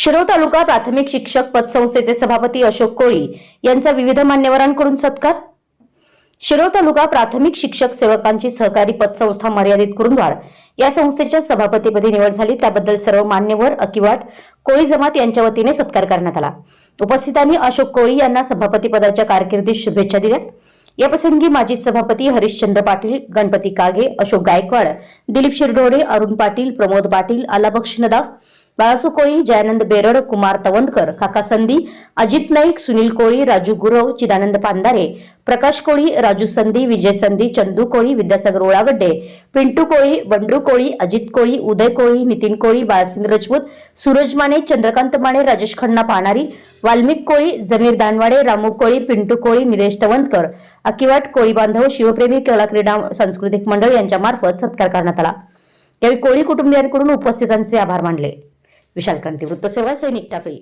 शिरोळ तालुका प्राथमिक शिक्षक पतसंस्थेचे सभापती अशोक कोळी यांचा विविध मान्यवरांकडून सत्कार. शिरोळ तालुका प्राथमिक शिक्षक सेवकांची सहकारी पतसंस्था मर्यादित कुरुंदवार या संस्थेच्या सभापतीपदी निवड झाली. त्याबद्दल सर्व मान्यवर अकिवाट कोळी जमात यांच्या वतीने सत्कार करण्यात आला. उपस्थितांनी अशोक कोळी यांना सभापती पदाच्या कारकिर्दीत शुभेच्छा दिल्या. याप्रसंगी माजी सभापती हरिश्चंद्र पाटील गणपती कागे अशोक गायकवाड दिलीप शिरडोळे अरुण पाटील प्रमोद पाटील आलाबक्ष नदाफ बाळासू कोळी जयानंद बेरड कुमार तवंदकर काका संधी अजित नाईक सुनील कोळी राजू गुरव चिदानंद पांदारे प्रकाश कोळी राजू संधी विजय संधी चंदू कोळी विद्यासागर ओळागड्डे पिंटू कोळी बंडरू कोळी अजित कोळी उदय कोळी नितीन कोळी बाळासिंग राजपूत सूरज माने चंद्रकांत माने राजेश खन्ना पानारी वाल्मिक कोळी जमीर दानवाडे रामू कोळी पिंटू कोळी निलेश तवंदकर अकिवाट कोळी बांधव शिवप्रेमी कला क्रीडा सांस्कृतिक मंडळ यांच्यामार्फत सत्कार करण्यात आला. यावेळी कोळी कुटुंबियांकडून उपस्थितांचे आभार मानले. विशाल क्रांती वृत्तसेवा सैनिक टाकळी